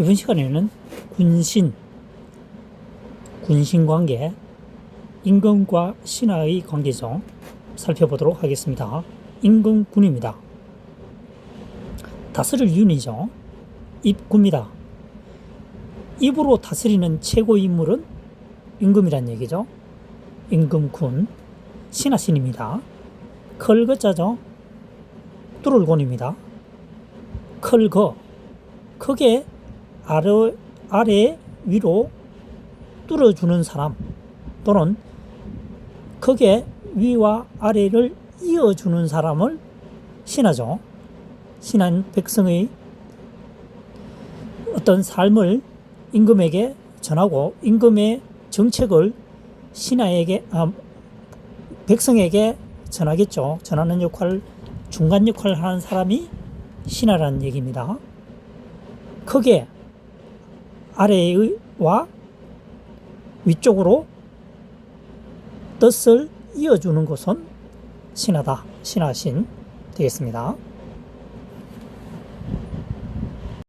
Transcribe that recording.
이번 시간에는 군신, 군신 관계, 임금과 신하의 관계점 살펴보도록 하겠습니다. 임금 군입니다. 다스릴 윤이죠. 입구입니다. 입으로 다스리는 최고 인물은 임금이란 얘기죠. 임금군, 신하신입니다. 컬거자죠. 뚫을곤입니다. 컬거, 크게 아래, 아래 위로 뚫어주는 사람 또는 크게 위와 아래를 이어주는 사람을 신하죠. 신한 백성의 어떤 삶을 임금에게 전하고 임금의 정책을 신하에게 아, 백성에게 전하겠죠. 전하는 역할, 중간 역할을 하는 사람이 신하라는 얘기입니다. 크게 아래와 위쪽으로 뜻을 이어주는 것은 신하다. 신하신 되겠습니다.